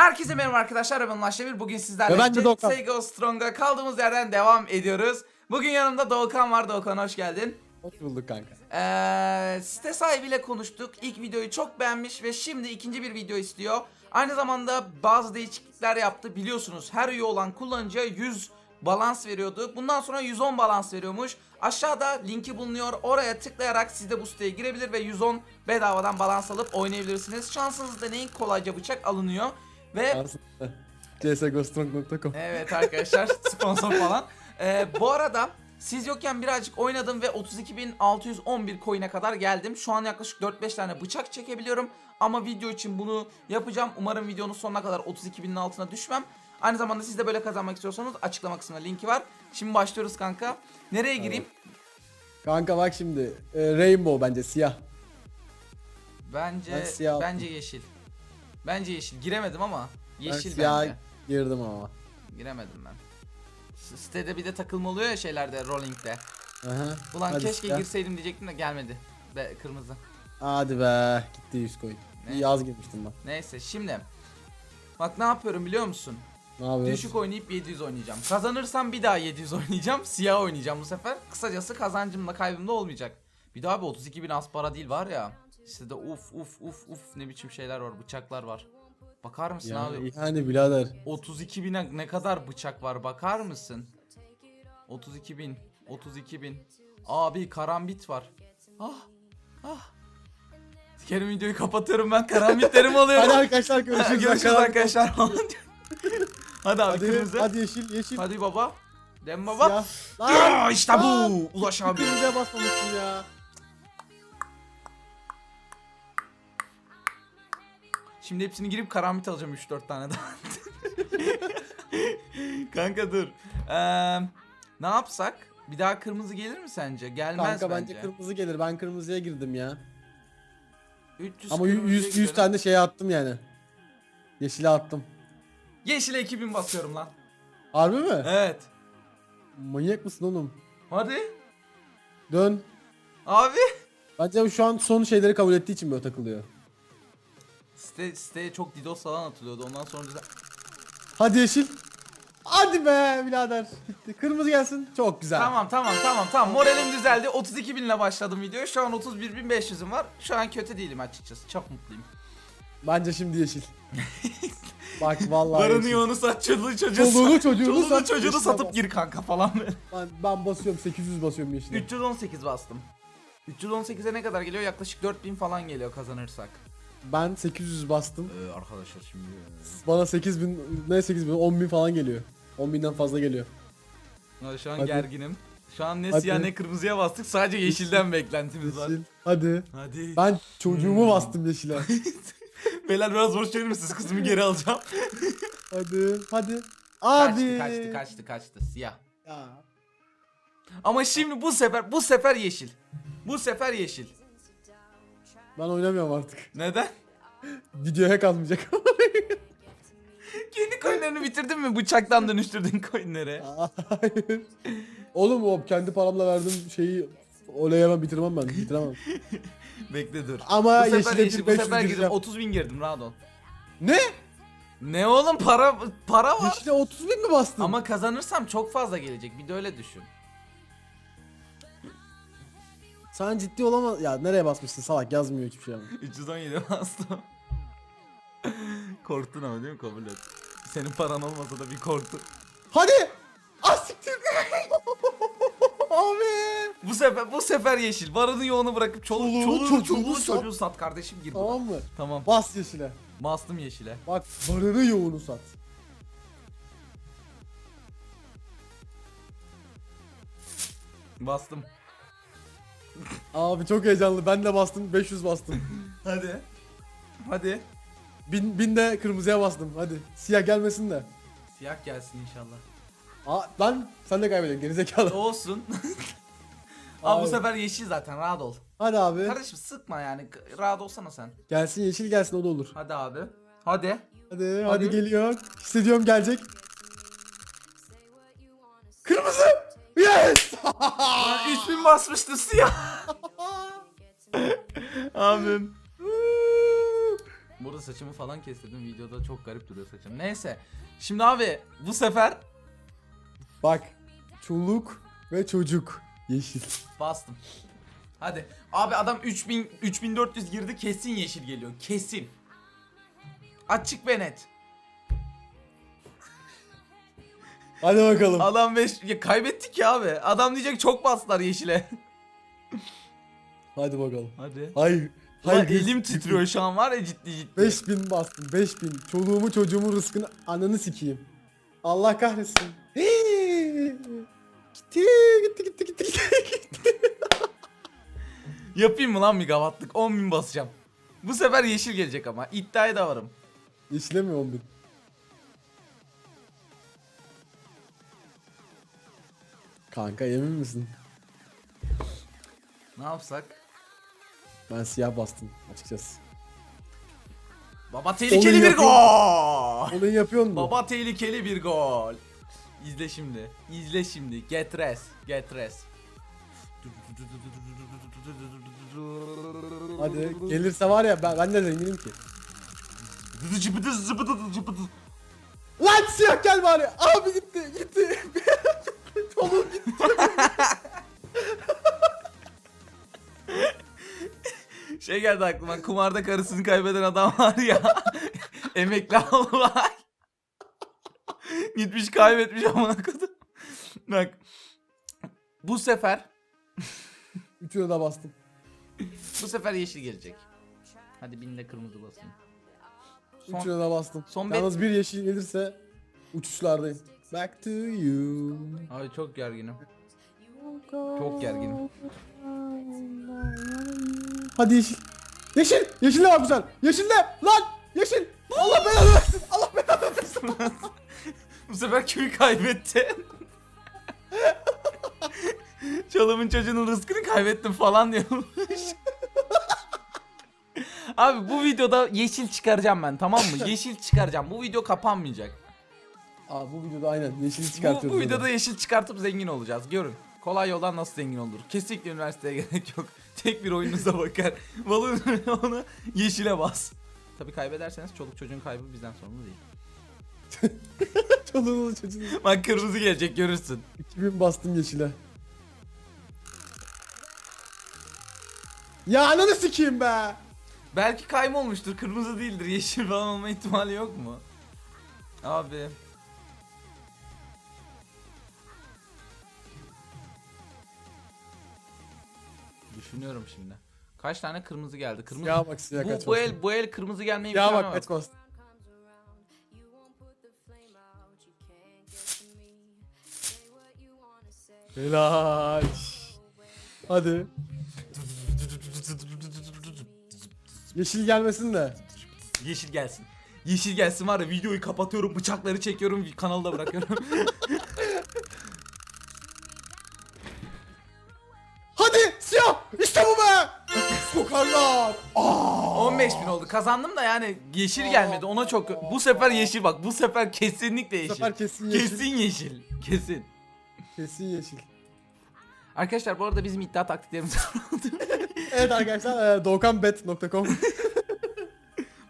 Herkese merhaba arkadaşlar ben Ulaş Demir. Bugün sizlerle ben de Doğukan. CSGO Strong'a kaldığımız yerden devam ediyoruz. Bugün yanımda Doğukan var. Doğukan hoş geldin. Hoş bulduk kanka. Ee, site sahibiyle konuştuk. İlk videoyu çok beğenmiş ve şimdi ikinci bir video istiyor. Aynı zamanda bazı değişiklikler yaptı. Biliyorsunuz her üye olan kullanıcıya 100 balans veriyordu. Bundan sonra 110 balans veriyormuş. Aşağıda linki bulunuyor. Oraya tıklayarak siz de bu siteye girebilir ve 110 bedavadan balans alıp oynayabilirsiniz. Şansınızı deneyin. Kolayca bıçak alınıyor. Ve Arsında. csgostrong.com Evet arkadaşlar sponsor falan. Ee, bu arada siz yokken birazcık oynadım ve 32.611 coin'e kadar geldim. Şu an yaklaşık 4-5 tane bıçak çekebiliyorum. Ama video için bunu yapacağım. Umarım videonun sonuna kadar 32.000'in altına düşmem. Aynı zamanda siz de böyle kazanmak istiyorsanız açıklama kısmında linki var. Şimdi başlıyoruz kanka. Nereye gireyim? Kanka bak şimdi e, Rainbow bence siyah. Bence Ben siyah bence yeşil. Bence yeşil. Giremedim ama Ben yeşil siyah bence. girdim ama. Giremedim ben. Sitede bir de takılma oluyor ya şeylerde rolling'de. Aha. Ulan Hadi keşke siyah. girseydim diyecektim de gelmedi. Be kırmızı. Hadi be gitti 100 coin. Ne? İyi az girmiştim ben. Neyse şimdi. Bak ne yapıyorum biliyor musun? Ne yapıyorsun? Düşük oynayıp 700 oynayacağım. Kazanırsam bir daha 700 oynayacağım. Siyah oynayacağım bu sefer. Kısacası kazancımla kaybım da olmayacak. Bir daha bir 32 bin az para değil var ya. İşte de uf uf uf uf ne biçim şeyler var bıçaklar var. Bakar mısın abi? Yani, yani birader. 32 bine ne kadar bıçak var bakar mısın? 32 bin 32 bin Abi karambit var Ah ah Kerim videoyu kapatıyorum ben karambitlerimi alıyorum Hadi arkadaşlar görüşürüz. Görüşürüz arkadaşlar Hadi abi Hadi, kırmızı hadi, hadi yeşil yeşil. baba Dem baba Siyah. Ya işte bu! Ulaş abi Kırmızıya basmamışsın ya. Şimdi hepsini girip karambit alacağım 3-4 tane daha Kanka dur Eee Ne yapsak bir daha kırmızı gelir mi sence? Gelmez Kanka bence. bence kırmızı gelir. Ben kırmızıya girdim ya. 300 Ama kırmızıya 100 100 girelim. tane şeye attım yani. Yeşile attım. Yeşile 2000 basıyorum lan. Harbi mi? Evet. Manyak mısın oğlum? Hadi. Dön. Abi. Bence şu an son şeyleri kabul ettiği için böyle takılıyor. Site, siteye çok DDoS falan atılıyordu. Ondan sonra güzel. Hadi yeşil. Hadi be birader. Gitti. Kırmızı gelsin. Çok güzel. Tamam tamam tamam tamam. Moralim düzeldi. 32 bin ile başladım videoya. Şu an 31.500'üm var. Şu an kötü değilim açıkçası. Çok mutluyum. Bence şimdi yeşil. Bak vallahi Barını yeşil. yoğunu sat çoluğu çocuğu Çoluğunu sat. çocuğunu Çoluğunu sat, çocuğunu satıp bas. gir kanka falan böyle. Ben, ben basıyorum 800 basıyorum yeşile. 318 bastım. 318'e ne kadar geliyor? Yaklaşık 4000 falan geliyor kazanırsak. Ben 800 bastım. Ee, arkadaşlar şimdi Bana 8000 ne 8000 10000 falan geliyor. 10.000'den fazla geliyor. Ya şu an Hadi. gerginim. Şu an ne Hadi. siyah ne kırmızıya bastık. Sadece yeşilden beklentimiz var. Yeşil. Hadi. Hadi. Ben çocuğumu bastım yeşile. Beyler biraz borç verir misiniz? Kızımı geri alacağım. Hadi. Hadi. Abi. Kaçtı kaçtı kaçtı kaçtı siyah. Ya. Ama şimdi bu sefer bu sefer yeşil. Bu sefer yeşil. Ben oynamıyorum artık. Neden? Videoya kalmayacak. Kendi coinlerini bitirdin mi? Bıçaktan dönüştürdün coinleri. Hayır. Oğlum o kendi paramla verdiğim şeyi olaya bitirmem ben. Bitiremem. Bekle dur. Ama bu sefer yeşil, bir bu 500 sefer girdim. gireceğim. 30 bin girdim rahat ol. Ne? Ne oğlum para para var. Yeşile 30 bin mi bastın? Ama kazanırsam çok fazla gelecek. Bir de öyle düşün. Sen ciddi olamaz. Ya nereye basmışsın salak yazmıyor hiçbir şey ama. 317 bastım. Korktun ama değil mi? Kabul et. Senin paran olmasa da bir korktun. Hadi! Ah siktir! Abi! Bu sefer bu sefer yeşil. Varını yoğunu bırakıp çoluk Çoluğunu, çoluğu çocuğunu çocuğu sat. çocuğu sat kardeşim gir. buna. Tamam mı? Tamam. Bas yeşile. Bastım yeşile. Bak varını yoğunu sat. Bastım. Abi çok heyecanlı. Ben de bastım. 500 bastım. Hadi. Hadi. bin, bin de kırmızıya bastım. Hadi. Siyah gelmesin de. Siyah gelsin inşallah. Aa, lan sen de kaybediyorsun gerizekalı. Olsun. Abi bu Abi. sefer yeşil zaten rahat ol. Hadi abi. Kardeşim sıkma yani. Rahat olsana sen. Gelsin yeşil gelsin o da olur. Hadi abi. Hadi. Hadi hadi, Hadi. geliyor. Hissediyorum gelecek. Kırmızı! Yes! Lan 3000 basmıştı siyah. Abim. Burada saçımı falan kestirdim. Videoda çok garip duruyor saçım. Neyse. Şimdi abi bu sefer Bak. Çoluk ve çocuk. Yeşil. bastım. Hadi. Abi adam 3000 3400 girdi kesin yeşil geliyor. Kesin. Açık ve net. Hadi bakalım. Adam 5 ya kaybettik ya abi. Adam diyecek çok bastılar yeşile. Hadi bakalım. Hadi. Hayır. Ulan Hayır. elim titriyor şu an var ya ciddi ciddi. 5000 bastım 5000. Çoluğumu çocuğumun rızkını ananı sikeyim. Allah kahretsin. Hii. gitti gitti gitti gitti gitti. Yapayım mı lan megawattlık 10.000 basacağım. Bu sefer yeşil gelecek ama iddiaya da varım. Yeşile mi 10 bin? Kanka emin misin? Ne yapsak? Ben siyah bastım açıkçası. Baba tehlikeli bir yapayım. gol. Olayı yapıyor mu? Baba tehlikeli bir gol. İzle şimdi. İzle şimdi. Get rest. Get rest. Hadi gelirse var ya ben, ben de zenginim ki. Lan siyah gel bari. Abi gitti gitti. Çoluğum gitti. Şey geldi aklıma. Kumarda karısını kaybeden adam var ya. Emekli albay. Gitmiş kaybetmiş amına kodum. Bak. Bu sefer Üçüne de bastım. bu sefer yeşil gelecek. Hadi bin de kırmızı basayım. Son- Üçüne de bastım. son Yalnız bir yeşil gelirse uçuşlardayım. Back to you. Abi çok gerginim. Çok gerginim. Hadi yeşil. Yeşil. Yeşil de var güzel. Yeşil de. Lan. Yeşil. Allah belanı versin. Allah belanı versin. Bu sefer köyü kaybetti. Çalımın çocuğunun rızkını kaybettim falan diyormuş. Abi bu videoda yeşil çıkaracağım ben tamam mı? Yeşil çıkaracağım. Bu video kapanmayacak. Aa bu videoda aynen yeşil Bu, çıkartıyoruz. bu videoda yeşil çıkartıp zengin olacağız. Görün. Kolay yoldan nasıl zengin olur. Kesinlikle üniversiteye gerek yok. Tek bir oyunuza bakar. Balon onu yeşile bas. Tabii kaybederseniz çoluk çocuğun kaybı bizden sorumlu değil. Çoluğunuz çocuğunuz. Bak kırmızı gelecek görürsün. 2000 bastım yeşile. Ya ananı sikeyim be. Belki kayma olmuştur. Kırmızı değildir. Yeşil falan olma ihtimali yok mu? Abi. Düşünüyorum şimdi. Kaç tane kırmızı geldi? Kırmızı. Ya bak siyah bu, kaç bu el bu el kırmızı gelme Ya imkanı bak kaç bastım. Helal. Hadi. Yeşil gelmesin de. Yeşil gelsin. Yeşil gelsin var ya videoyu kapatıyorum, bıçakları çekiyorum, kanalı da bırakıyorum. İşte bu be. Sokarlar. Aa. 15 bin oldu. Kazandım da yani yeşil gelmedi. Ona çok bu sefer yeşil bak. Bu sefer kesinlikle Bu yeşil. sefer kesin yeşil. Kesin yeşil. Kesin. Kesin yeşil. Arkadaşlar bu arada bizim iddia taktiklerimiz Evet arkadaşlar e, doğukanbet.com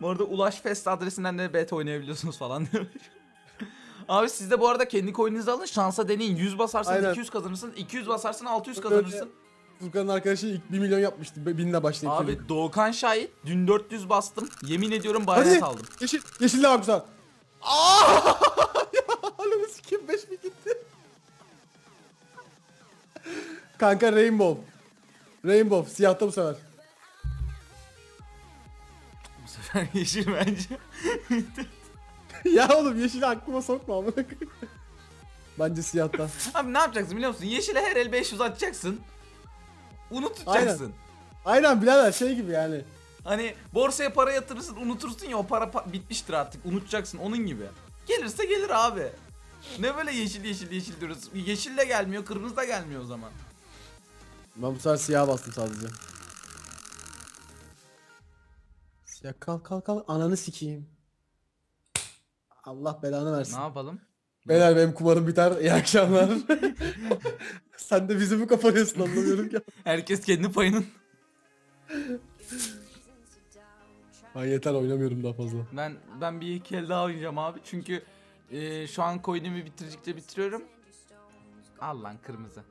Bu arada Ulaş Fest adresinden de bet oynayabiliyorsunuz falan demiş. Abi siz de bu arada kendi coin'inizi alın şansa deneyin. 100 basarsanız Aynen. 200 kazanırsın. 200 basarsan 600 Öyle. kazanırsın. Furkan'ın arkadaşı ilk 1 milyon yapmıştı. be- Binle başlayıp. çocuk. Abi Doğukan şahit. Dün 400 bastım. Yemin ediyorum Hadi. aldım. Yeşil. Yeşil de var güzel. Aa! ya ananı sikeyim 5 mi gitti? Kanka Rainbow. Rainbow. Siyahta bu sefer. Bu sefer yeşil bence. ya oğlum yeşili aklıma sokma amına. Bence siyahta. Abi ne yapacaksın biliyor musun? Yeşile her el 500 atacaksın. Unutacaksın. Aynen birader şey gibi yani. Hani borsaya para yatırırsın unutursun ya o para pa- bitmiştir artık unutacaksın onun gibi. Gelirse gelir abi. Ne böyle yeşil yeşil yeşil diyoruz. Yeşil de gelmiyor kırmızı da gelmiyor o zaman. Ben bu sefer siyah bastım sadece. Siyah kalk kalk kalk ananı sikeyim. Allah belanı versin. Ne yapalım? Beyler benim kumarım biter. İyi akşamlar. Sen de bizi mi kapanıyorsun anlamıyorum ki. Herkes kendi payının. Ben yeter oynamıyorum daha fazla. Ben ben bir iki el daha oynayacağım abi. Çünkü e, şu an coin'imi bitirdikçe bitiriyorum. Al lan kırmızı.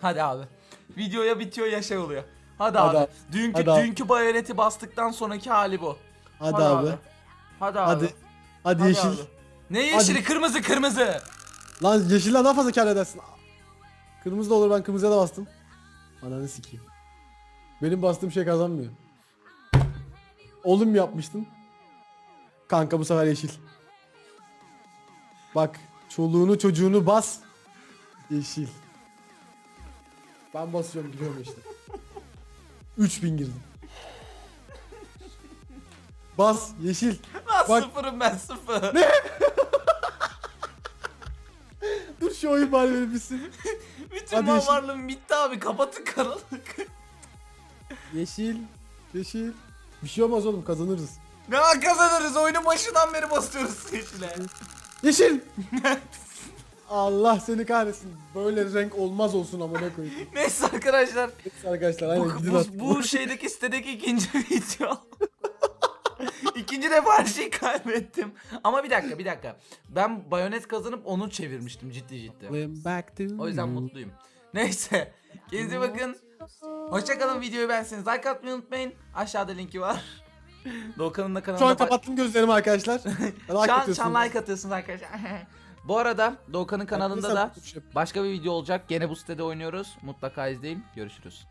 Hadi abi. Videoya bitiyor ya şey oluyor. Hadi, Hadi abi. abi. Dünkü Hadi abi. dünkü bayoneti bastıktan sonraki hali bu. Hadi, abi. Hadi abi. Hadi. Hadi, Hadi yeşil. abi. Ne yeşili? Kırmızı kırmızı. Lan yeşilden daha fazla kar edersin. Kırmızı da olur ben kırmızıya da bastım. Ananı sikeyim. Benim bastığım şey kazanmıyor. Oğlum yapmıştın? Kanka bu sefer yeşil. Bak çoluğunu çocuğunu bas. Yeşil. Ben basıyorum gidiyorum işte. 3000 girdim. Bas yeşil. Lan Bak- sıfırım ben sıfır. Dur şu oyun bari benim bitsin. Bütün Hadi mal yeşil. varlığım bitti abi. Kapatın kanalı. Yeşil. Yeşil. Bir şey olmaz oğlum kazanırız. ne kazanırız? Oyunun başından beri basıyoruz yeşile. Yeşil. Allah seni kahretsin. Böyle renk olmaz olsun amına koyayım. Neyse arkadaşlar. Neyse arkadaşlar aynen Bu, gidin bu, bu şeydeki sitedeki ikinci video. İkinci defa her şeyi kaybettim. Ama bir dakika bir dakika. Ben bayonet kazanıp onu çevirmiştim ciddi ciddi. O yüzden mutluyum. Neyse. Kendinize bakın. Hoşçakalın videoyu beğenseniz like atmayı unutmayın. Aşağıda linki var. Doğukan'ın da kanalında... Şu an pa- kapattım gözlerimi arkadaşlar. Like şu an, şu an like atıyorsunuz arkadaşlar. Bu arada Doğukan'ın kanalında da Neyse, başka bir video olacak. Gene bu sitede oynuyoruz. Mutlaka izleyin. Görüşürüz.